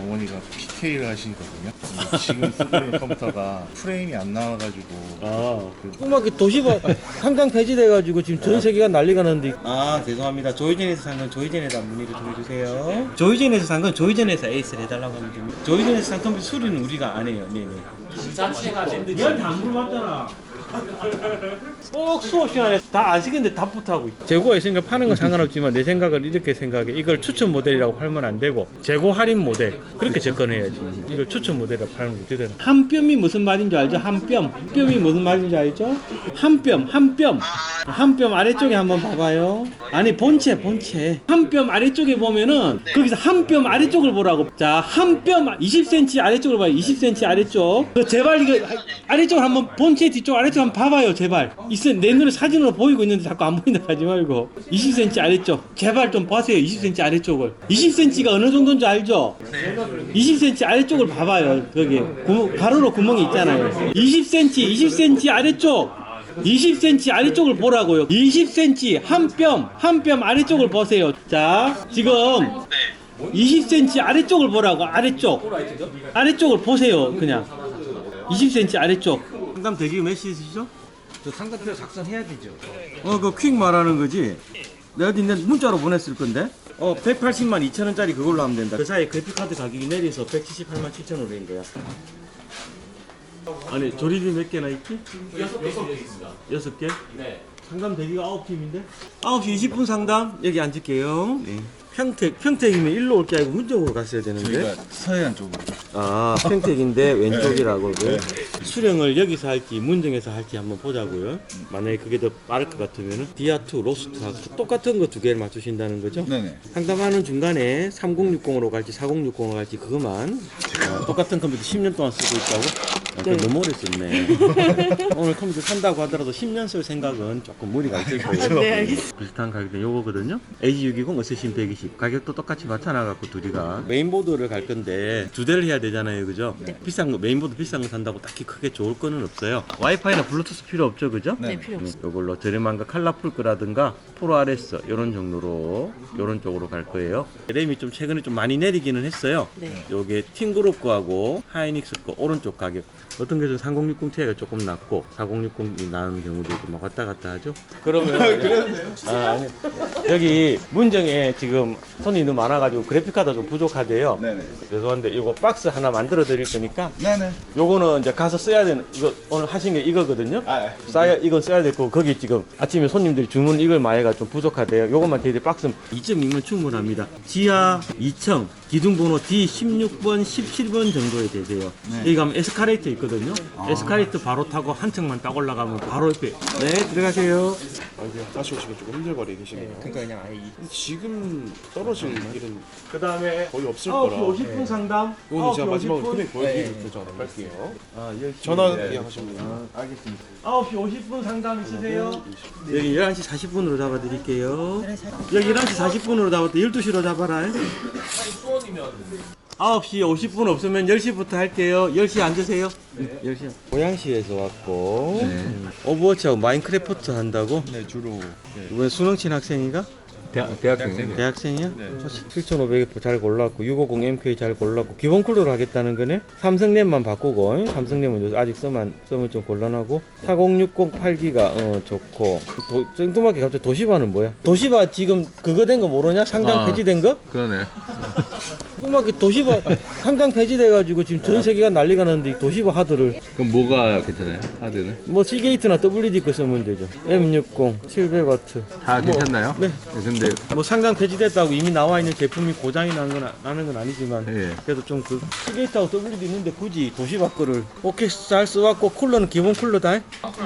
어머니가 PK를 하시거든요. 근데 지금 쓰고 있는 컴퓨터가 프레임이 안 나와가지고 아, 꼬맣게 도시가 한강 폐지돼가지고 지금 전 세계가 난리가 났는데. 아, 죄송합니다. 조이젠에서 산 건 조이젠에다 문의를 좀 해주세요. 조이젠에서 산 건 조이젠에서 에이스를 해달라고 하면 됩니다. 조이젠에서 산 컴퓨터 수리는 우리가 안 해요. 네네. 니한테 안 물어봤잖아. 꼭 수업 시간에 다 아시겠는데 답부터 하고 있어. 재고가 있으니까 파는 건 상관없지만 내 생각을 이렇게 생각해. 이걸 추천 모델이라고 팔면 안 되고 재고 할인 모델 그렇게 접근해야지. 이걸 추천 모델이라고 팔면 어떻게 되나? 한 뼘이 무슨 말인지 알죠? 한 뼘. 뼘이 무슨 말인지 알죠? 한 뼘, 한 뼘. 한 뼘 아래쪽에 한번 봐봐요. 아니 본체, 본체. 한 뼘 아래쪽에 보면은 거기서 한 뼘 아래쪽을 보라고. 자, 한 뼘 20cm 아래쪽을 봐요. 20cm 아래쪽. 그 제발 이거 아래쪽을 한번 본체 뒤쪽 아래쪽 한번 봐봐요. 제발. 있어 내 눈에 사진으로 보이고 있는데 자꾸 안 보인다 하지 말고. 20cm 아래쪽. 제발 좀 보세요. 20cm 아래쪽을. 20cm가 어느 정도인지 알죠? 20cm 아래쪽을 봐봐요. 거기 구, 가로로 구멍이 있잖아요. 20cm, 20cm 아래쪽. 20cm 아래쪽을 보라고요. 20cm 한 뼘, 한 뼘 아래쪽을 보세요. 자, 지금 20cm 아래쪽을 보라고. 아래쪽. 아래쪽을 보세요. 그냥. 20cm 아래쪽. 상담 대기 몇 시시죠? 저 상담표 작성해야 되죠. 어, 그 퀵 말하는 거지? 내가 근데 문자로 보냈을 건데? 어, 180만 2천 원짜리 그걸로 하면 된다. 그 사이에 그래픽카드 가격이 내려서 178만 7천 원인 거야. 아니, 조립이 몇 개나 있지? 여섯 개 있습니다. 여섯 개? 네. 상담 대기가 9팀인데? 9시 20분 상담, 여기 앉을게요. 네. 평택, 평택이면 일로 올 게 아니고 문 쪽으로 갔어야 되는데? 저희가 서해안 쪽으로 아, 평택인데 왼쪽이라고. 그 수령을 여기서 할지 문정에서 할지 한번 보자고요. 만약에 그게 더 빠를 것 같으면 디아2, 로스트하고 똑같은 거 두 개를 맞추신다는 거죠? 네네. 상담하는 중간에 3060으로 갈지 4060으로 갈지 그것만 어, 똑같은 컴퓨터 10년 동안 쓰고 있다고? 아, 그 너무 오래 썼네. 오늘 컴퓨터 산다고 하더라도 10년 쓸 생각은 조금 무리가 있을 거예요. 네, 알겠습니다. 비슷한 가격대 요거거든요. AG620 어세신 120 가격도 똑같이 맞춰놔갖고 둘이가 메인보드를 갈 건데 두 대를 해야 되잖아요, 그죠? 비싼 거 메인보드 비싼 거 산다고 딱히 크게 좋을 거는 없어요. 와이파이나 블루투스 필요 없죠, 그죠? 네, 필요 없어요. 이걸로 저렴한 거 칼라풀 거라든가 프로 RS 이런 정도로 이런 쪽으로 갈 거예요. 램이 좀 최근에 좀 많이 내리기는 했어요. 네. 요게 팅그룹 거하고 하이닉스 거 오른쪽 가격 어떤 게 좀 3060 Ti가 조금 낮고 4060이 나는 경우도 있고 막 왔다 갔다 하죠. 그러면 아, 아니. 여기 문정에 지금 손이 너무 많아가지고 그래픽 카드 좀 부족하대요. 네네. 죄송한데 이거 박스 하나 만들어 드릴 거니까 네네. 요거는 이제 가서 써야 되는 이거 오늘 하신 게 이거거든요. 아, 예. 써야 이건 써야 되고 거기 지금 아침에 손님들이 주문 이걸 마해가 좀 부족하대요. 요것만 대대 박스 2.2면 충분합니다. 지하 2층 기둥번호 D16번 17번 정도에 되세요. 여기 가면 에스카레이터 있 거든요. 에스카레이터 바로 타고 한 층만 딱 올라가면 바로 옆에 네 들어가세요. 다시 오시면 조금 힘들거리시네요. 그러니까 그냥 아예 이- 지금 떨어질 일은 그 다음에 거의 없을 9시 거라. 50분 상담. 이거는 제가 9시 마지막으로 50분. 금액 보여드리고 전화 할게요. 아, 10시. 전화 네. 예약하시면 돼요. 9시 50분 상담 있으세요? 여기 11시 40분으로 잡아드릴게요. 여기 11시 40분으로 잡았다 12시로 잡아라. 9시 50분 없으면 10시부터 할게요. 10시 앉으세요. 10시. 고양시에서 왔고 음, 오버워치하고 마인크래프트 한다고? 네, 주로. 이번에 수능 친 학생이가? 대학, 대학생. 대학생이야? 7,500에 잘 골랐고 650MK 잘 골랐고 기본 쿨러로 하겠다는 거네? 삼성램만 바꾸고 삼성램은 아직 쓰면, 쓰면 좀 곤란하고 4060 8기가 어 좋고 도, 생뚱하게 갑자기 도시바는 뭐야? 도시바 지금 그거 된 거 모르냐? 상장 아. 폐지된 거? 그러네. 뚱하게 도시바 상장 폐지돼가지고 지금 전 세계가 난리가 났는데 이 도시바 하드를 그럼 뭐가 괜찮아요? 하드는? 뭐 시게이트나 WD 거 쓰면 되죠 M60 700W 다 괜찮나요? 네. 근데 뭐 상장 폐지됐다고 이미 나와 있는 제품이 고장이 나는 건, 아- 나는 건 아니지만 예. 그래도 좀 그 시게이트하고 WD 있는데 굳이 도시바 거를 오케이 잘 써왔고 쿨러는 기본 쿨러다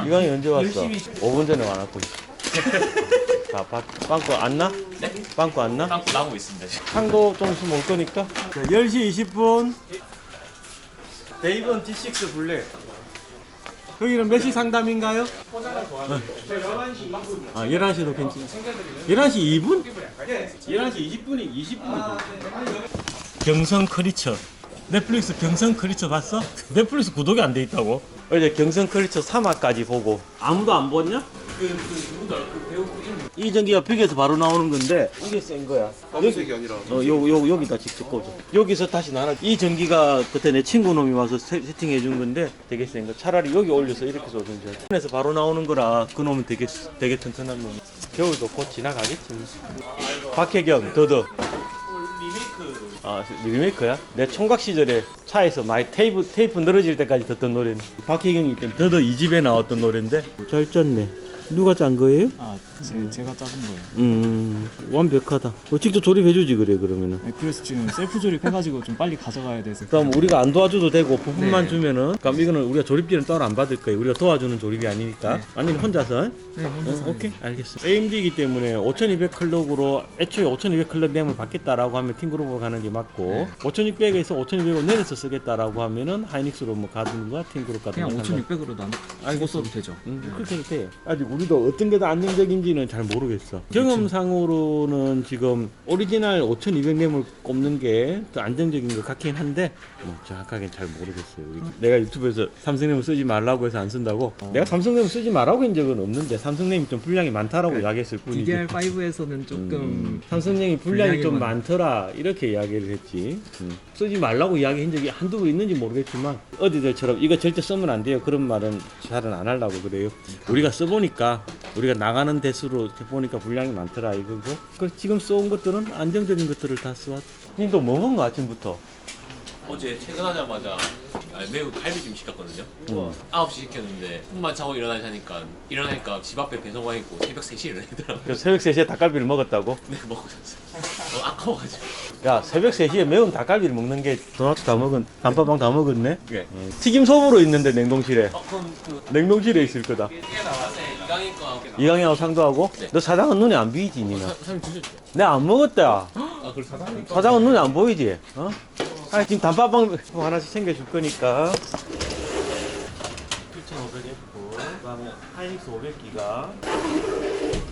이강이 언제 왔어? 5분 전에 와놨고 자, 바- 빵꾸 안 나? 네? 빵꾸 안 나? 빵꾸 나오고 있습니다 상도 좀 있으면 올 거니까 자, 10시 20분 데이번 T6 블랙 여기는 몇 시 상담인가요? 아, 11시도 괜찮아. 11시 2분? 11시 20분이 20분이죠. 경성 크리처. 넷플릭스 경성 크리처 봤어? 넷플릭스 구독이 안 돼 있다고? 어제 경성 크리처 3화까지 보고 아무도 안 봤냐? 이 전기가 벽에서 바로 나오는 건데 이게 센 거야. 검은색이 아니라 어, 요, 요, 여기다 직접 꽂아. 여기서 다시 나눠. 이 전기가 그때 내 친구 놈이 와서 세, 세팅해 준 건데 되게 센 거. 차라리 여기 올려서 이렇게 쏘든지. 에서 바로 나오는 거라 그 놈은 되게, 되게 튼튼한 놈. 겨울도 곧 지나가겠지. 박혜경, 더더. 아, 리메이크야? 내 총각 시절에 차에서 많이 테이프, 테이프 늘어질 때까지 듣던 노래는 박혜경이 때 더더 이 집에 나왔던 노래인데 잘 짰네. 누가 짠 거예요? 아, 제, 제가 작은 거예요. 음, 완벽하다. 뭐 직접 조립해주지 그래 그러면은. 네, 그래서 지금 셀프 조립해가지고 좀 빨리 가져가야 돼서. 그럼 우리가 안 도와줘도 되고 부품만 네. 주면은 그럼 이거는 우리가 조립비는 따로 안 받을 거예요. 우리가 도와주는 조립이 아니니까. 아니면 혼자서? 네, 혼자서. 어, 오케이 알겠어. AMD이기 때문에 5200 클럭으로 애초에 5200 클럭 램을 받겠다라고 하면 팅그룹으로 가는 게 맞고 5600에서 5200을 내려서 쓰겠다라고 하면은 하이닉스로 뭐 가든가 팅그룹 가든가 그냥 상관- 5,600으로 나눠 알고 써도 되죠. 음, 그렇게 해도 돼. 아직 우리도 어떤 게 더 안정적인지는 잘 모르겠어. 경험상으로는 지금 오리지널 5200램을 꼽는 게 더 안정적인 것 같긴 한데 뭐 정확하게 잘 모르겠어요. 우리. 내가 유튜브에서 삼성램을 쓰지 말라고 해서 안 쓴다고. 내가 삼성램을 쓰지 말라고 한 적은 없는데 삼성램이 좀 분량이 많다라고 이야기했을 뿐이지. DDR5에서는 조금 삼성량이 분량이 좀 분량이 많더라 이렇게 이야기를 했지 음. 쓰지 말라고 이야기한 적이 한두 번 있는지 모르겠지만 어디들처럼 이거 절대 쓰면 안 돼요. 그런 말은 잘은 안 하려고 그래요. 우리가 써보니까 우리가 나가는 대수로 이렇게 보니까 분량이 많더라 이거고. 그 지금 써온 것들은 안정적인 것들을 다 써왔 님도 뭐 먹은 거 아침부터 어제 퇴근하자마자 아, 매우 갈비찜 시켰거든요. 음. 9시 시켰는데 숨만 차고 일어나 자니까 일어나니까 집 앞에 배송 와 있고 새벽 3시에 일어나더라고요. 그래서 새벽 3시에 닭갈비를 먹었다고? 네, 먹고 잤어요. 어, 아까워가지고. 야 새벽 3시에 매운 닭갈비를 먹는 게 도넛 다 먹은 단팥빵 다 먹었네 네. 어, 튀김 소보로 있는데 냉동실에 어, 그럼 그 냉동실에 있을 거다 깨 나왔을 때 이강인 거 이강이하고 상도하고 네. 너 사장은 눈에 안 보이지 니는 사장님 드셨죠? 내가 안 먹었다 아, 그걸 사장님? 사장은 눈에 안 보이지 어? 아 지금 단팥빵 하나씩 챙겨줄 거니까. 7500F 그 다음에 하이닉스 500기가.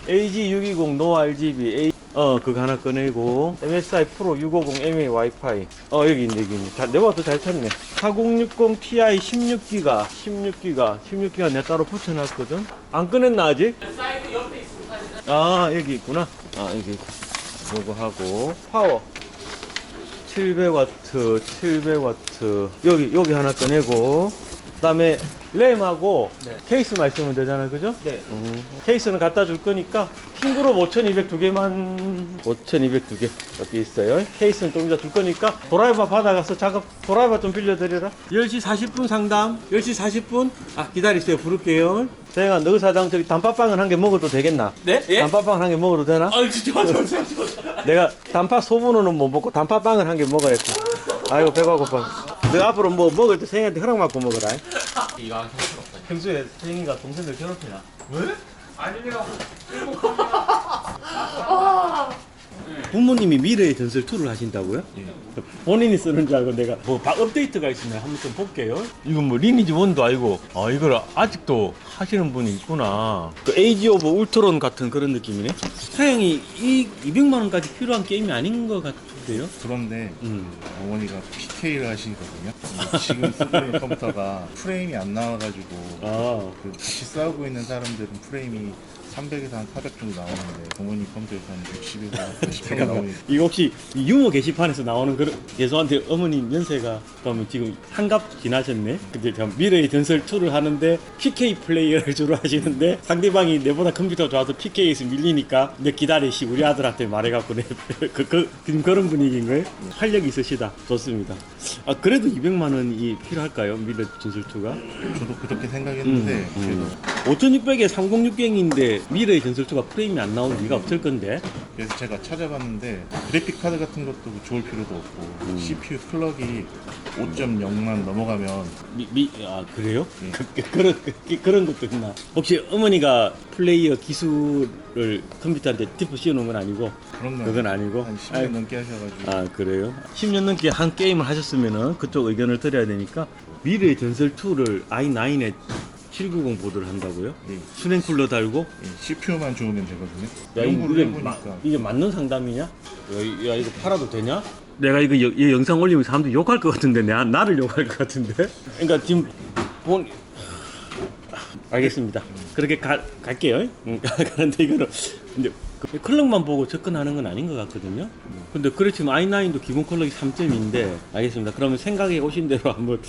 AG620 노 RGB A 어 그거 하나 꺼내고. MSI 프로 650 MA 와이파이. 어 여기 있네 여기 있네. 자, 내가 봐도 잘 찾네. 4060 Ti 16기가 16기가 16기가 내가 따로 붙여놨거든. 안 꺼냈나 아직? 아 여기 있구나. 아 여기 요거 하고. 파워 700W 700W 여기 여기 하나 꺼내고 그 다음에 램하고 케이스만 있으면 되잖아요 그죠? 네. 음, 케이스는 갖다 줄 거니까 핑그룹 5200 두 개만 5200 두 개 여기 있어요 케이스는 좀 이따 줄 거니까 도라이버 받아가서 작업 도라이버 좀 빌려드려라 10시 40분 상담 10시 40분 아 기다리세요 부를게요 대영아 너 사장 저기 단팥빵을 한 개 먹어도 되겠나? 네? 예? 단팥빵 한 개 먹어도 되나? 아, 진짜 잠시만요. 내가 단팥 소분으로는 못 먹고 단팥빵을 한 개 먹어야지. 아이고 배가 고파. 너 앞으로 뭐 먹을 때 생이한테 허락 받고 먹어라. 이강 형스럽다. 평소에 생이가 동생들 괴롭히나? 왜? 부모님이 미래의 전설 2를 하신다고요? 본인이 쓰는 줄 알고 내가 뭐 바- 업데이트가 있으면 한번 좀 볼게요. 이건 뭐 리니지 1도 아니고 아 이걸 아직도 하시는 분이 있구나. 그 에이지 오브 울트론 같은 그런 느낌이네. 사양이 이 200만 원까지 필요한 게임이 아닌 것 같은데요? 그런데 음. 어머니가 PK를 하시거든요. 근데 지금 쓰고 있는 컴퓨터가 프레임이 안 나와가지고 아. 그 같이 싸우고 있는 사람들은 프레임이 300에서 한 400 정도 나오는데 부모님 컴퓨터에서 한 60에서 80가 나오니까 이거 혹시 이 유머 게시판에서 나오는 그런 죄송한데 어머님 연세가 그러면 지금 한갑 지나셨네. 근데 제가 미래의 전설 2를 하는데 PK 플레이어를 주로 하시는데 상대방이 내보다 컴퓨터 좋아서 PK에서 밀리니까 내 기다리시 우리 아들한테 말해갖고 내 그, 그, 지금 그런 분위기인 거예요? 활력이 있으시다. 좋습니다. 아 그래도 200만 원이 필요할까요? 미래 전설 2가? 저도 그렇게 생각했는데 음, 그래도 5600에 3060인데 미래의 전설 2가 프레임이 안 나올 리가 없을 건데. 그래서 제가 찾아봤는데 그래픽 카드 같은 것도 좋을 필요도 없고 CPU 클럭이 5.0만 넘어가면 미, 미, 아, 그래요? 예. 그, 그, 그런, 그, 그런 것도 있나? 혹시 어머니가 플레이어 기술을 컴퓨터한테 디프 씌워놓은 건 아니고? 그런 건 그건 아니고? 한 10년 아이, 넘게 하셔가지고 아, 그래요? 10년 넘게 한 게임을 하셨으면은 그쪽 의견을 드려야 되니까 미래의 전설 2를 i9에 790 보드를 한다고요? 예, 수냉 쿨러 달고? 예, CPU만 좋으면 되거든요. 야, 이- 이게, 마, 이게 맞는 상담이냐? 야, 야, 이거 팔아도 되냐? 내가 이거 여- 이 영상 올리면 사람들이 욕할 것 같은데, 나, 나를 욕할 것 같은데? 그러니까 지금 본, 알겠습니다. 그렇게 가, 갈게요. 음, 가는데 이거는 근데 그 컬러만 보고 접근하는 건 아닌 것 같거든요. 근데 그렇지만 i9도 기본 컬러가 3점인데 알겠습니다. 그러면 생각에 오신 대로 한번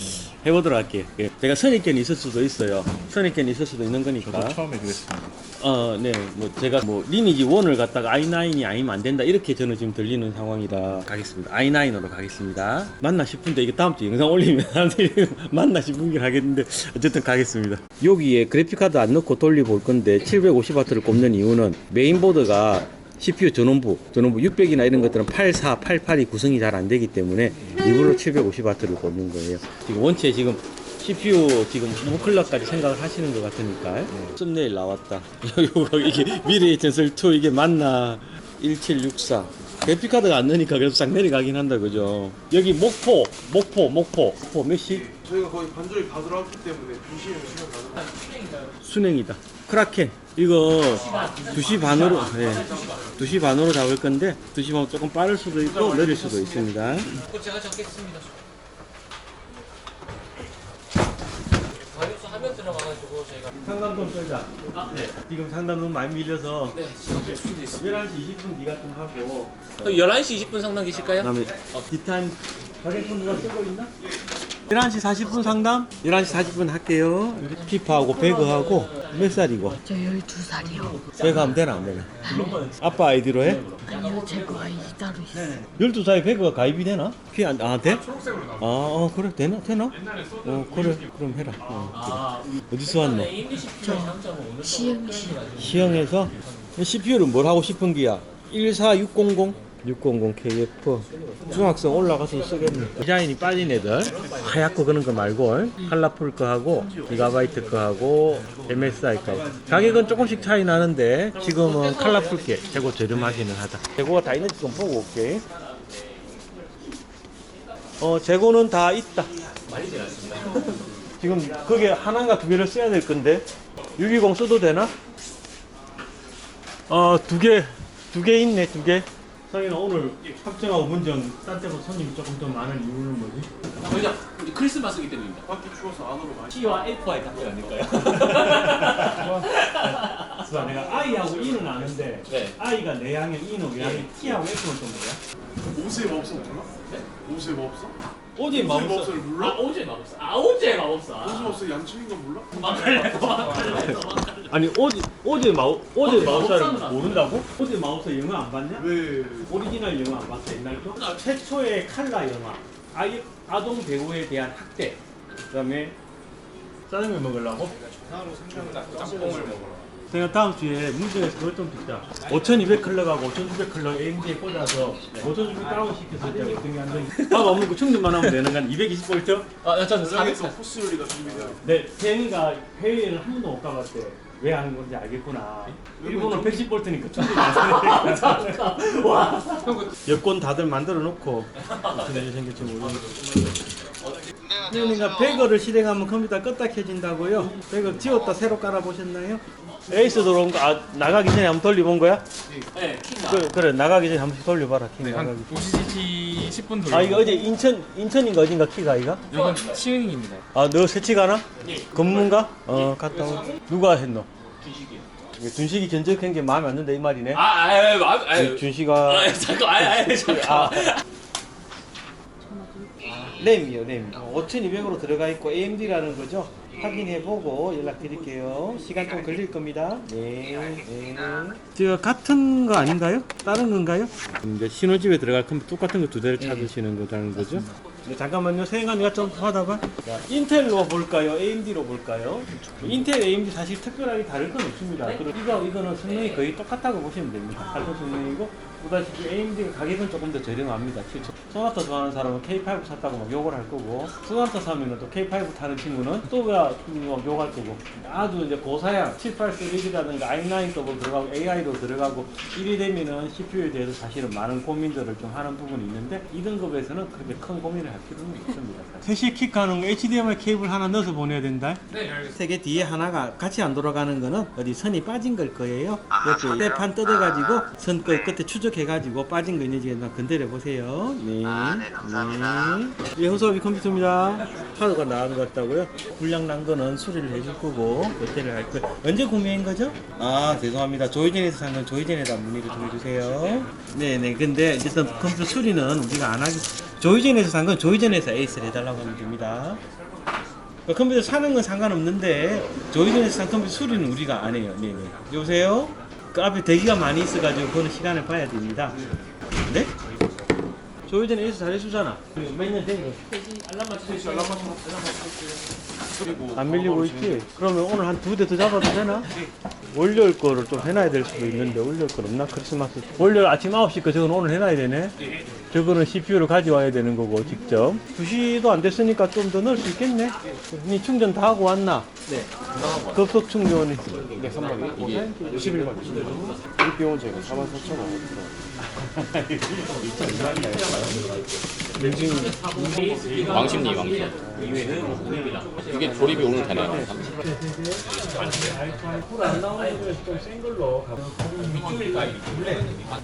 해보도록 할게요. 예. 제가 선입견이 있을 수도 있어요. 선입견이 있을 수도 있는 거니까. 저도 처음에 그랬습니다. 어, 네. 뭐 제가 뭐 리니지 1을 갖다가 i9이 아니면 안 된다 이렇게 저는 지금 들리는 상황이라 가겠습니다. i9으로 가겠습니다. 맞나 싶은데 이게 다음 주 영상 올리면 사람들이 맞나 싶은 게 하겠는데 어쨌든 가겠습니다. 여기에 그래픽 카드 안 넣고 돌려볼 건데 750W를 꼽는 이유는 메인보드가 CPU 전원부, 전원부 600이나 이런 것들은 84, 88이 구성이 잘 안 되기 때문에 일부러 750W를 꽂는 거예요. 지금 원체 지금 CPU 지금 무클럭까지 생각을 하시는 것 같으니까 썸네일 나왔다. 이거 이게 미래의 전설 2 이게 맞나? 1764. 그래픽 카드가 안 넣으니까 그래도 싹 내려가긴 한다 그죠? 여기 목포, 목포, 목포, 목포 몇 시? 저희가 거의 반절이 다 들어왔기 때문에 2시에 시간 가는 순행이다. 크라켄. 이거 2시 반으로, 네. 2시 반으로 잡을 건데, 2시 반 조금 빠를 수도 있고, 느릴 수도 있습니다. 제가 잡겠습니다. 가격수 하면 들어가가지고 저희가 상담 좀 끌자. 네. 지금 상담 너무 많이 밀려서, 네 지금 수도 있습니다. 11시 20분 니가 좀 하고, 11시 20분 상담 계실까요? 그다음에 기탄 가게폰 누가 쓰고 있나? 11시 40분 상담? 11시 40분 할게요. 피파하고 배그하고 몇 살이고? 저 12살이요. 배그 하면 되나 안 되나? 아빠 아이디로 해? 아니요, 제거 아이 따로 있어요. 12살에 배그가 가입이 되나? 피 안, 아, 돼? 아, 어, 그래, 되나? 되나? 어, 그래, 그럼 해라. 어, 그래. 어디서 왔노? 시흥시. 시형에서 CPU를 뭘 하고 싶은 기야? 14600? 600KF 중학생 올라가서 쓰겠네. 디자인이 빠진 애들. 하얗고 그런 거 말고 칼라풀 거 하고 기가바이트 거 하고 MSI 거. 가격은 조금씩 차이 나는데 지금은 칼라풀 게 재고 저렴하기는 하다. 재고가 다 있는지 좀 보고 올게. 어 재고는 다 있다. 지금 그게 하나인가 두 개를 써야 될 건데 620 써도 되나? 어, 두 개, 두 개 있네, 두 개. 성인아, 오늘 확정하고 문정, 딴 때보다 손님이 조금 더 많은 이유는 뭐지? 저희가 이제 크리스마스이기 때문입니다. 밖에 추워서 안으로 많이 T와 F와의 관계 아닐까요? 그래서 내가 I하고 E는 아는데, 네. I가 내향형, E는 외향형, T하고 F는 또 뭐야? 옷에 마법사 몰라? 옷에 마법사? 어제 마법사를 몰라? 아 오제 마법사. 아 오제 마법사. 옷에 마법사 양치인 건 몰라? 막갈래 막갈래 아니, 어제, 어제 마우, 어제 마우사를 모른다고? 어제 마우사 영화 안 봤냐? 왜? 오리지널 영화 안 봤어, 옛날 거? 최초의 칼라 영화. 아이, 아동 배우에 대한 학대. 그 다음에, 짜장면 먹으려고? 제가 다음 주에 문제에서 그걸 좀 듣자. 5200 클럭하고 5200 클럭 AMD에 꽂아서 5200 다운 시켜서 이제 어떻게 한다니. 밥 없는 거 충전만 하면 되는 건 220V? 아 저는 여기서 코스 요리가 준비되어 네, 태영이가 해외에는 한 번도 못 가봤대. 왜 하는 건지 알겠구나. 일본은 110V니까 충전이 안 되니까. 와. 여권 다들 만들어 놓고 어떤 일이 생길지 모르겠어. 태영이가 배거를 실행하면 컴퓨터 껐다 켜진다고요? 배거 지웠다 새로 깔아 보셨나요? 에이스 들어온 거, 아, 나가기 전에 한번 돌려본 거야? 네 킹가. 그래, 그래, 나가기 전에 한 번씩 돌려봐라, 키 나가기. OCCT 10분 돌려. 아, 이거 어제 인천, 인천인가 어딘가 키가, 이가? 이건 시흥입니다. 아, 너 새치 가나? 검문가? 어, 갔다 오. 누가 했노? 준식이. 준식이 견적한 게 마음에 안 든다 이 말이네. 아 아유 마 아유. 준식아. 아 잠깐 아유 아유 잠깐. 아. 램이요, 램. 5200으로 들어가 있고 AMD라는 거죠. 확인해보고 연락드릴게요. 시간 좀 걸릴 겁니다. 네. 네. 제가 같은 거 아닌가요? 다른 건가요? 이제 신호집에 들어갈 컴퓨터 똑같은 거 두 대를 찾으시는 거라는 거죠. 네, 잠깐만요. 세영아 내가 좀 받아봐. 자, 인텔로 볼까요? AMD로 볼까요? 인텔, AMD 사실 특별하게 다를 건 없습니다. 그리고 이거, 이거는 성능이 거의 똑같다고 보시면 됩니다. 같은 성능이고 보다시피 AMD가 가격은 조금 더 저렴합니다. 7천. 소나타 좋아하는 사람은 K5 샀다고 막 욕을 할 거고 소나타 사면은 또 K5 타는 친구는 또가 막 욕할 거고 아주 이제 고사양 78 시리즈라든가 i9 더블 들어가고 AI로 들어가고 이리 되면은 CPU에 대해서 사실은 많은 고민들을 좀 하는 부분이 있는데 이 등급에서는 그렇게 큰 고민을 할 필요는 없습니다. 3시 킥하는 거 HDMI 케이블 하나 넣어서 보내야 된다. 네 알겠습니다. 세개 뒤에 하나가 같이 안 돌아가는 거는 어디 선이 빠진 걸 거예요. 옆에 때판 뜯어가지고 선끝 끝에 추적 해가지고 빠진 거 있는지 한번 건드려 보세요. 네. 네, 감사합니다. 예, 호소비 컴퓨터입니다. 하드가 나간 것 같다고요? 불량 난 거는 수리를 해줄 거고, 교체를 할 거예요. 언제 구매한 거죠? 아, 죄송합니다. 조이젠에서 산 건 조이젠에다 문의를 좀 해주세요. 네네. 근데 일단 컴퓨터 수리는 우리가 안 하기, 조이젠에서 산 건 조이젠에서 에이스를 해달라고 하면 됩니다. 그 컴퓨터 사는 건 상관없는데 조이전에서 산 컴퓨터 수리는 우리가 안 해요. 네네. 여보세요? 그 앞에 대기가 많이 있어가지고 그거는 시간을 봐야 됩니다. 네? 조이전 에이스 잘해주잖아. 몇년 된 거? 알람 맞추세요. 알람 안 밀리고 있지? 그러면 오늘 한 두 대 더 잡아도 되나? 월요일 거를 좀 해놔야 될 수도 있는데 월요일 거 없나? 크리스마스. 월요일 아침 9시 거 저건 오늘 해놔야 되네. 저거는 CPU를 가져와야 되는 거고 직접. 2시도 안 됐으니까 좀 더 넣을 수 있겠네. 니 충전 다 하고 왔나? 네 급속 충전이. 네, 3만 이게 51만 이 비용은 저희가 4만 4천 원 왕십리 왕십. 이게 조립이 오늘 되나요? 불안 나오는 거에 좀센 걸로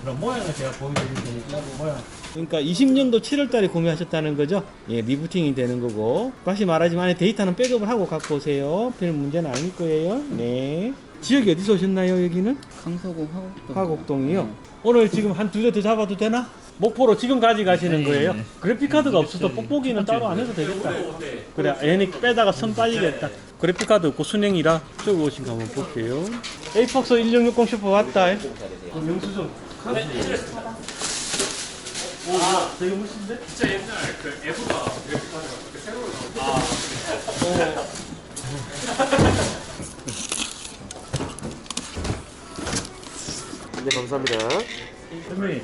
그럼 모양을 제가 보여드릴 테니까 모양 그러니까 20년도 7월달에 구매하셨다는 거죠? 예, 리부팅이 되는 거고 다시 말하지만 데이터는 백업을 하고 갖고 오세요 별 문제는 아닐 거예요 네 지역이 어디서 오셨나요 여기는? 강서구 화곡동. 화곡동이요? 오늘 지금 한 두 대 더 잡아도 되나? 목포로 지금 가져가시는 거예요? 그래픽카드가 없어도 뽁뽁이는 따로 안 해도 되겠다. 그래 얘네 빼다가 선 빠지겠다. 그래픽카드 없고 순행이라 저거 오신 거 한번 볼게요. 에이폭스 1660 슈퍼 왔다. 그럼 영수증 오, 야, 되게 멋진데? 진짜 옛날 그 에브가 그래픽카드가 새로 나왔는 데 네 감사합니다 선생님,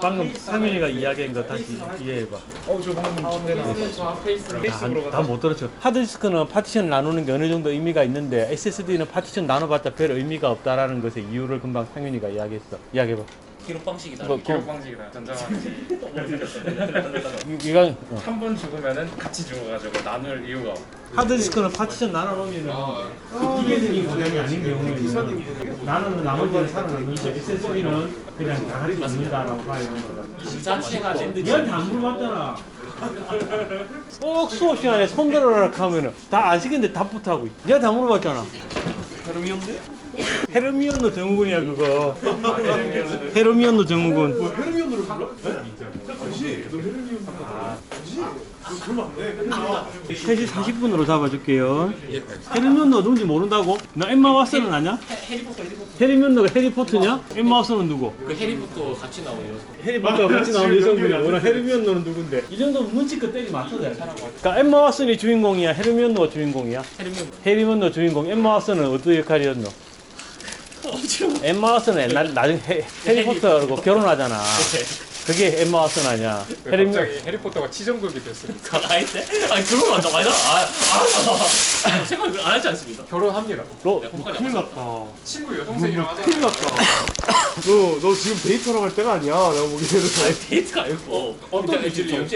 방금 상민이가 이야기한 거 다시 이해해봐. 어저 방금 가운데 나왔어요. 저 앞에 있으면 페이스북으로 다못 들었죠. 하드디스크는 파티션 나누는 게 어느 정도 의미가 있는데 SSD는 파티션 나눠봤자 별 의미가 없다라는 것의 이유를 금방 상윤이가 이야기했어. 이야기해봐. 기록 방식이다. 뭐, 기록 방식이다. 전자방식. 이거 한번 죽으면은 같이 죽어가지고 나눌 이유가 없고. 하드디스크는 파티션 나눠놓으면 그 기계적인 고장이 아닌 경우에는 나누는 나머지는 살아남는데 SSD는 그냥 다할수 있는다라고 봐야 되는 거다. 자체가 니한테 안 물어봤잖아. 꼭 수업 시간에 손 들어라 하면은 다 아시겠는데 답부터 하고 있. 니한테 안 물어봤잖아. 헤르미온데? 헤르미온노 정우군이야 그거. 헤르미온노 정우군. 뭐 헤르미온으로 불러? 그지? 너 헤르미온 아 그지? 너 그러면 안돼 끝나 3시 40분으로 잡아줄게요. 헤르미온노가 누군지 모른다고? 너 엠마 왓슨은 아냐? 해리포터 해리포터. 헤르미온노가 해리포터냐? 엠마 왓슨은 누구? 그 해리포터 같이 나오는 여성. 해리포터가 같이 나오는 여성분이야. 워낙 헤르미온노는 누군데? 이 정도면 눈치껏 때리 맞춰도 돼. 그러니까 엠마 왓슨이 주인공이야? 헤르미온노가 주인공이야? 해리면 해리먼노 주인공 엠마 왓슨은 어떤 역할이었노? 엠마 왓슨은 옛날 나중에 해, 해리포터하고 결혼하잖아. 그게 엠마 왓슨 아니야. 해리먼 갑자기 해리포터가 치정극이 됐으니까 아닌데? 아니 결혼 한다고 아니잖아. 아, 아, 아. 생각 안 하지 않습니까? 결혼합니다. 로 큰일 났다 친구 여동생이랑 하자. 큰일 났다 너, 너 지금 데이트하러 갈 때가 아니야 내가 보기에는 데이트가 아니고 어떤 일이요? 론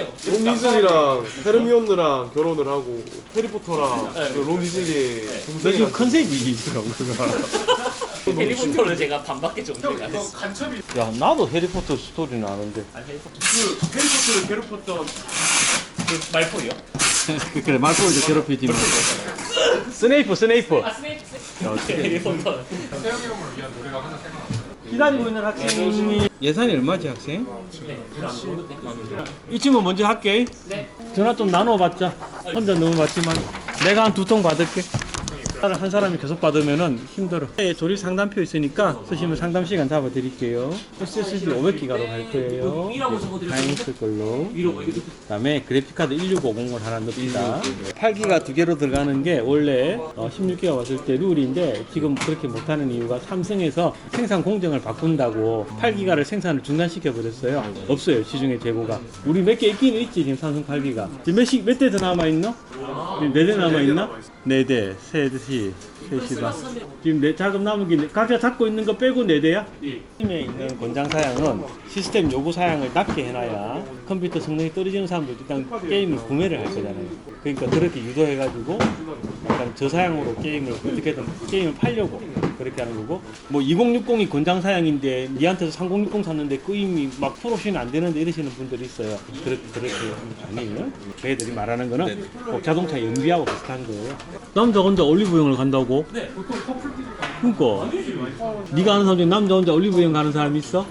디즐이랑 헤르미온느랑 결혼을 하고 해리포터랑 그론 디즐이 너 동생이 지금 컨셉이 있더라고 해리포터를 제가 반밖에 정리가 안 했어. 간첩이 야 나도 해리포터 스토리는 아는데 아, 해리포터. 그 해리포터를 괴롭혔던 그 말포요? 그래 말보이도 괴롭히지 마 스네이프 스네이프 아 스네이크. 해리포터. 태영이 형을 위한 노래가 하나 생각나. 기다리고 있는 학생이 예산이 얼마지 학생? 네. 이 친구 먼저 할게 네. 전화 좀 나눠봤자 혼자 너무 받지만 내가 한 두 통 받을게 한 사람이 계속 받으면은 힘들어 네, 조립 상담표 있으니까 쓰시면 상담 시간 잡아 드릴게요 SSD 500기가로 갈 거예요 적어드렸는데? 다행히 있을 걸로. 그다음에 그래픽카드 1650을 하나 넣읍니다 8기가 두 개로 들어가는 게 원래 16기가 왔을 때 룰인데 지금 그렇게 못하는 이유가 삼성에서 생산 공정을 바꾼다고 8기가를 생산을 중단시켜 버렸어요 없어요 시중에 재고가 우리 몇 개 있긴 있지 지금 삼성 8기가 지금 몇대 더 남아? 지금 네대 남아 있나? 네 대, 세 대 시, 셋이 반. 지금 네 자금 남은 게 네- 각자 잡고 있는 거 빼고 네 대야? 팀에 있는 권장 사양은 시스템 요구 사양을 낮게 해놔야 컴퓨터 성능이 떨어지는 사람들 일단 게임을 구매를 할 거잖아요. 그러니까 그렇게 유도해가지고 약간 저사양으로 게임을 어떻게든 게임을 팔려고 그렇게 하는 거고 뭐 2060이 권장 사양인데 니한테서 3060 샀는데 그 이미 막 프로시는 안 되는데 이러시는 분들이 있어요. 그렇게 그렇게 아니에요. 그 애들이 말하는 거는 꼭 자동차 연비하고 비슷한 거예요. 남자 혼자 올리브 영을 간다고? 네. 그러니까 네가 아는 사람 중에 남자 혼자 올리브영 가는 사람 있어?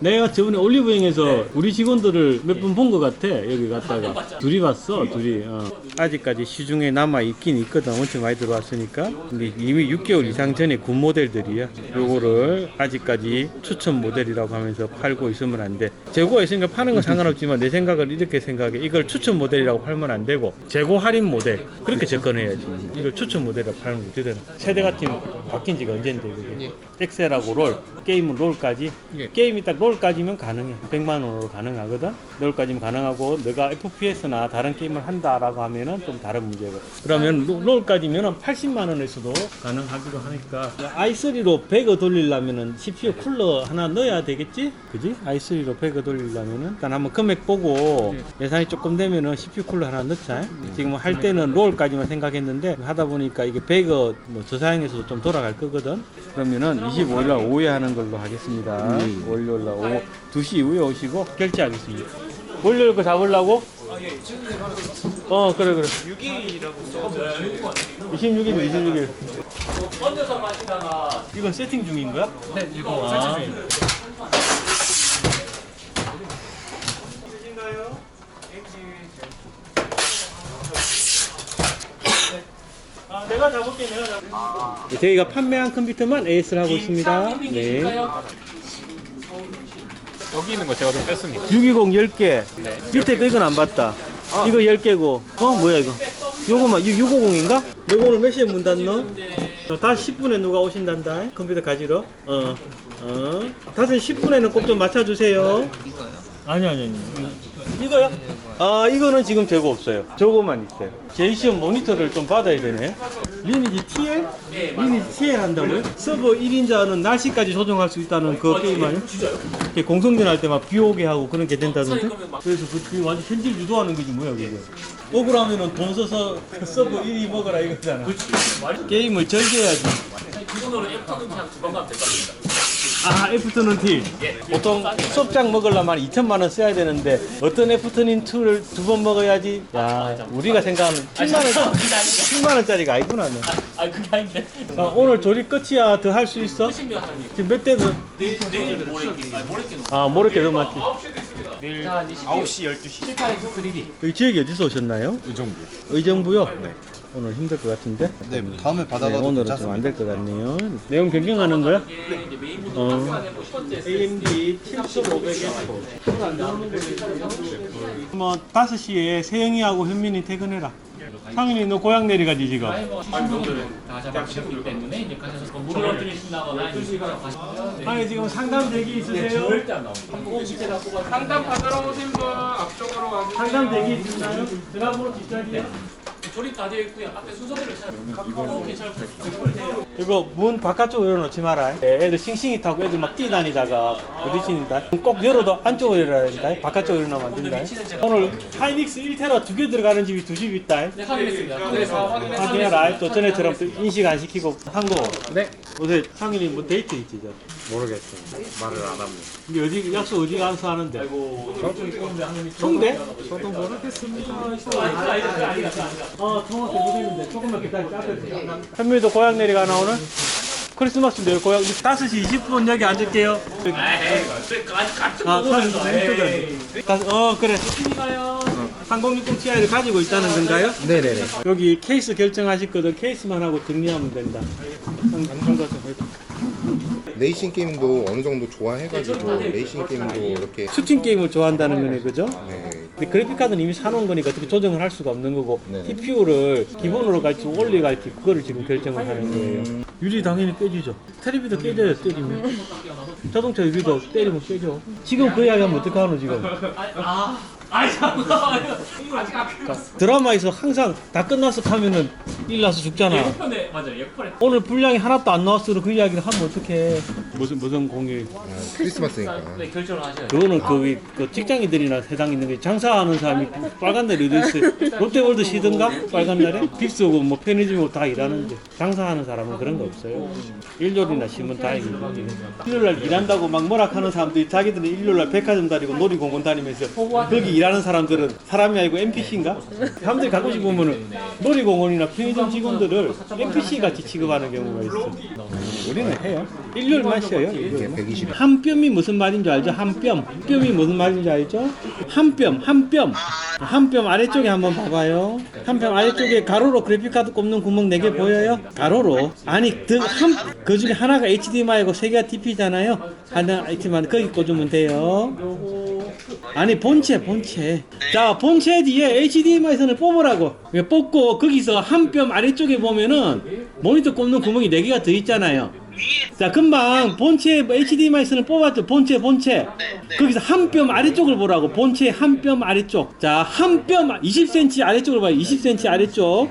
내가 저번에 올리브영에서 우리 직원들을 몇 분 본 것 같아 여기 갔다가. 둘이 봤어 둘이. 어. 아직까지 시중에 남아 있긴 있거든 엄청 많이 들어왔으니까. 근데 이미 6개월 이상 전에 군 모델들이야. 요거를 아직까지 추천 모델이라고 하면서 팔고 있으면 안돼. 재고가 있으니까 파는 건 상관없지만 내 생각을 이렇게 생각해. 이걸 추천 모델이라고 팔면 안 되고 재고 할인 모델. 그렇게 접근해야지. 이걸 추천 모델이라고 팔면 안 되잖아 세대 같은 바뀐 지가 언젠데 그게 엑셀하고 롤 게임은 롤까지. 게임이 딱 롤까지면 가능해. 100만 원으로 가능하거든. 롤까지면 가능하고 내가 FPS나 다른 게임을 한다라고 하면은 좀 다른 문제고 그러면 롤- 롤까지면은 80만 원에서도 가능하기도 하니까. i3로 배그 돌리려면은 CPU 쿨러 하나 넣어야 되겠지? 그지? i3로 배그 돌리려면은 일단 한번 금액 보고 예산이 조금 되면은 CPU 쿨러 하나 넣자. 지금 할 때는 롤까지만 생각했는데 하다 보니까 이게 배그 뭐 저사양에서도 좀 돌아갈 거거든. 그러면은 25일 날 오후에 하는 걸로 하겠습니다 월요일 날 오후 2시 이후에 오시고 결제하겠습니다 월요일 거 잡으려고? 어 그래 그래 6일이라고 26일 26일 얹어서 마시다가 이건 세팅 중인 거야? 네 이거 설치 중입니다. 내가 잡을게, 내가 잡을게. 저희가 판매한 컴퓨터만 AS를 하고 있습니다. 네. 여기 있는 거 제가 좀 뺐습니다. 620 10개. 밑에 거 이건 안 봤다. 이거 10개고. 어, 뭐야, 이거? 요거만, 650인가? 요거 오늘 몇 시에 문 닫노? 어, 다시 10분에 누가 오신단다. 컴퓨터 가지러. 어, 어. 다시 10분에는 꼭 좀 맞춰 주세요. 아니, 아니, 아니. 이거요? 아, 이거는 지금 재고 없어요. 저거만 있어요. 제이시험 모니터를 좀 받아야 되네. 리니지 TL? 리니지 TL 한다고요? 서버 1인자는 날씨까지 조정할 수 있다는 그 게임 아니야? 이렇게 공성전 할 때 막 비 오게 하고 그런 게 된다던데? 그래서 그, 그 완전 현질 유도하는 거지 뭐야 그게 억울하면은 돈 써서 서버 1위 먹어라 이거잖아 게임을 즐겨야지 기본으로 F는 그냥 두번 가면 될것 같습니다. 아 애프터눈 티 보통 수업장 먹으려면 2천만 원 써야 되는데 어떤 애프터눈 툴을 두 번 먹어야지? 야 우리가 생각하는 10만 원 10만. 원짜리가 아니구나 너. 아 그게 아닌데. 아, 오늘 조립 끝이야. 더 할 수 있어? 지금 몇 대도 내일 모레 아 모레 아 모르게 너 맞지 자 이제 9시 12시. 7탄에서 3D. 여기 지역이 어디서 오셨나요? 의정부. 의정부요? 네 오늘 힘들 것 같은데 네, 다음에 네, 받아가도 오늘은 좀안될 것 같네요. 내용 변경하는 거야? 메인보드 어. AMD 7500F. 뭐 5시에 세영이하고 현민이 퇴근해라. 상윤이 너 고향 내려가지 지금. 분들은 다 잡아주기 때문에 이제 가셔서 물을 얹으신다거나 아니 지금 상담 대기 있으세요? 절대 안 나옵니다. 상담 받으러 오신 분 앞쪽으로 가주세요. 상담 대기 있나요? 전화번호 뒷자리야? 조립 다 되어 있고요. 앞에 순서대로 찾아요. 괜찮아요. 이거 문 바깥쪽으로 열어놓지 마라. 예, 애들 싱싱이 타고 애들 막 뛰어다니다가 부딪힌다. 꼭 열어도 안쪽으로 열어야 된다. 바깥쪽으로 열어놓으면 안 된다. 오늘 하이닉스 1테라 두 개 들어가는 집이 두 집 있다. 네, 확인했습니다. 그래서 확인했습니다. 확인해라. 또 전에처럼 또 인식 안 시키고 한 거. 네. 요새 상윤이 뭐 데이트 있지, 저. 모르겠어요. 말을 안 합니다. 근데 어디 약속 어디 가서 하는데? 송대? 저도 모르겠습니다. 어, 통화 계속했는데 조금만 기다려. 현미도 고향 내려가나 오늘? 크리스마스인데요, 고향. 5시 20분 여기 앉을게요. 아, 가서, 어, 그래. 어, 3060 Ti를 가지고 있다는 건가요? 네네네. 여기 케이스 결정하실 거든 케이스만 하고 정리하면 된다. 레이싱 게임도 어느 정도 좋아해가지고 레이싱 게임도 이렇게 슈팅 게임을 좋아한다는 거네, 그죠? 네, 근데 그래픽카드는 이미 사놓은 거니까 어떻게 조정을 할 수가 없는 거고 네. TPU를 기본으로 갈지 올리 갈지 그거를 지금 결정을 하는 거예요. 유리 당연히 깨지죠. 테레비도 깨져요 때리면. 자동차 유리도 때리면 깨져. 지금 그 이야기 하면 어떡하노 지금 아니. 아직 안 끝났어. 드라마에서 항상 다 끝나서 하면은 일 나서 죽잖아. 예고편에 맞아요. 예고편에 오늘 분량이 하나도 안 나왔으면 그 이야기를 하면 어떡해. 무슨, 무슨 공휴일. 아, 크리스마스니까. 네 결정을 하셔야 돼요. 그거는 그, 그 직장인들이나 해당 있는 게 장사하는 사람이 빨간 날이 어디 있어요? 롯데월드 쉬든가? 빨간 날에? 빅스고 뭐 편의점 다 일하는데 장사하는 사람은 그런 거 없어요. 일요일이나 쉬면 다행이고 일요일날 일한다고 막 뭐라 하는 사람들이 자기들은 일요일날 백화점 다니고 놀이공원 다니면서 거기 일하는 사람들은 사람이 아니고 NPC인가? 사람들이 가끔씩 보면은 놀이공원이나 편의점 직원들을 NPC 같이 취급하는 경우가 있어. 우리는 해요. 일요일만 쉬어요. 일요일. 120. 한 뼘이 무슨 말인지 알죠? 한 뼘. 뼘이 무슨 말인지 알죠? 한 뼘, 한 뼘. 한 뼘 아래쪽에 한번 봐봐요. 한 뼘 아래쪽에 가로로 그래픽카드 꼽는 구멍 4개 보여요? 가로로. 아니, 그, 한, 그 중에 하나가 HDMI고 세 개가 TP잖아요. 하나 HDMI 거기 꽂으면 돼요. 아니, 본체, 본체. 자, 본체 뒤에 HDMI 선을 뽑으라고. 뽑고 거기서 한 뼘 아래쪽에 보면은 모니터 꼽는 구멍이 4개가 더 있잖아요. 자, 금방 본체 HDMI 선을 뽑았죠. 본체, 본체. 거기서 한 뼘 아래쪽을 보라고. 본체 한 뼘 아래쪽. 자, 한 뼘 20cm 아래쪽으로 봐요. 20cm 아래쪽.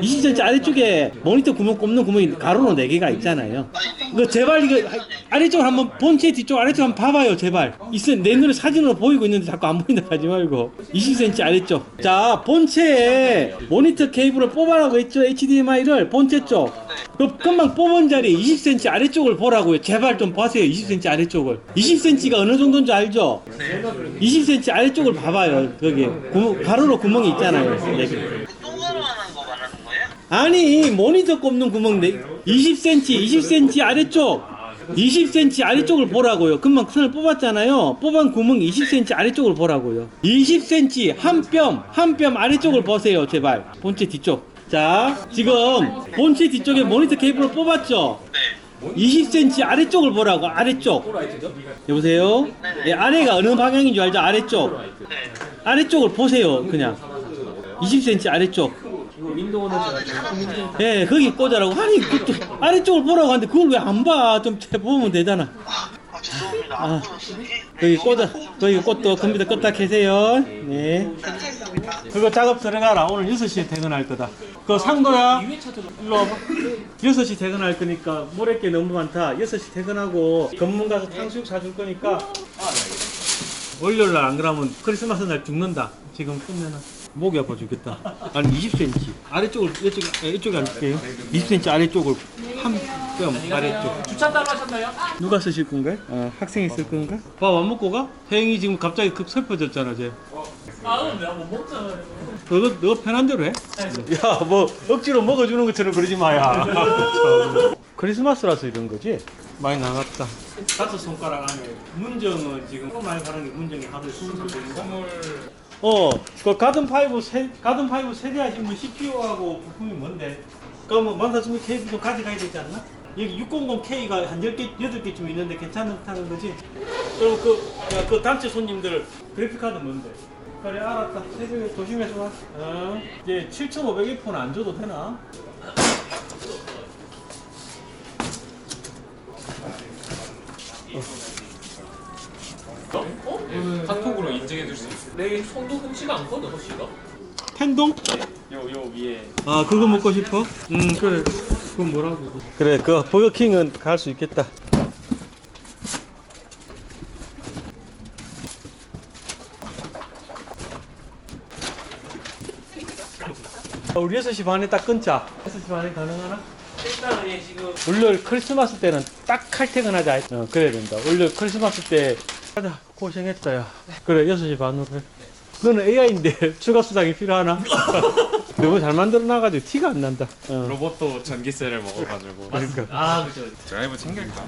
20cm 아래쪽에 모니터 구멍 꼽는 구멍이 가로로 4개가 있잖아요. 그 제발 이거 아래쪽 한번 본체 뒤쪽 아래쪽 한번 봐봐요. 제발. 있어 내 눈에 사진으로 보이고 있는데 자꾸 안 보인다 하지 말고. 20cm 아래쪽. 자, 본체에 모니터 케이블을 뽑아라고 했죠. HDMI를 본체 쪽. 그 금방 뽑은 자리 20cm 아래쪽을 보라고요. 제발 좀 보세요. 20cm 아래쪽을. 20cm가 어느 정도인지 알죠? 20cm 아래쪽을 봐봐요. 거기 구멍, 가로로 구멍이 있잖아요. 네 개. 아니 모니터 꼽는 구멍 네 20cm, 20cm 아래쪽. 20cm 아래쪽을 보라고요. 금방 선을 뽑았잖아요. 뽑은 구멍 20cm 아래쪽을 보라고요. 20cm 한 뼘, 한 뼘 아래쪽을 보세요. 제발. 본체 뒤쪽. 자, 지금 본체 뒤쪽에 모니터 케이블을 뽑았죠? 20cm 아래쪽을 보라고, 아래쪽. 여보세요? 예, 아래가 어느 방향인 줄 알죠? 아래쪽. 아래쪽을 보세요, 그냥. 20cm 아래쪽. 예, 거기 꽂아라고. 아니, 그, 또 아래쪽을 보라고 하는데 그걸 왜 안 봐? 좀 보면 되잖아. 아, 거기 꽂아, 거기 꽂도 컴퓨터 껐다 켜세요. 네. 그거 작업 들어가라. 오늘 6시에 퇴근할 거다. 그거 상도야. 일로 와봐. 6시 퇴근할 거니까 모래 게 너무 많다. 6시 퇴근하고 검문 가서 탕수육 사줄 거니까. 월요일 날 안 그러면 크리스마스 날 죽는다. 지금 끝내는. 목이 아파 죽겠다. 아니 20cm 아래쪽을 이쪽 이쪽에 앉을게요. 20cm 아래쪽을 한 뼘 아래쪽. 주차 따로 하셨나요? 누가 쓰실 건가요? 어, 학생이 쓸 건가? 밥 안 먹고 가? 태영이 지금 갑자기 급 슬퍼졌잖아, 쟤. 아 그럼 내가 못 먹잖아요. 너, 너 편한 대로 해. 야, 뭐 억지로 먹어주는 것처럼 그러지 마야. 참. 크리스마스라서 이런 거지? 많이 나갔다. 다섯 손가락 안에 문정은 지금 또 많이 가는 게 문정이 하루에 20개인가? 어, 그 가든 파이브 세 가든 파이브 세대하신 분 CPU하고 부품이 뭔데? 그러면 만사스미 케이블 좀 가져가야 되지 않나? 여기 600K가 한 10개, 8개쯤 있는데 괜찮다는 거지? 그럼 그, 야, 그 단체 손님들 그래픽카드 뭔데? 그래, 알았다. 새벽에 조심해서 와. 어. 이제 7500F는 안 줘도 되나? 어? 카톡으로 인증해 줄 수 있어요. 내 손도 흠치가 않거든, 혹시가? 텐동? 요, 요 위에. 아, 그거 먹고 싶어? 음, 그래. 그건 뭐라고? 그래, 그 버거킹은 갈 수 있겠다. 어, 우리 6시 반에 딱 끊자. 6시 반에 가능하나? 일단은 얘 지금 월요일 크리스마스 때는 딱 칼퇴근하자. 어, 그래야 된다. 월요일 크리스마스 때 하자. 고생했다, 야. 그래, 6시 반으로 해. 너는 AI인데 추가 수당이 필요하나? 너무 잘 만들어 놔가지고 티가 안 난다. 어. 로봇도 전기세를 먹어가지고 그러니까. 아, 그죠. 드라이브 챙길까?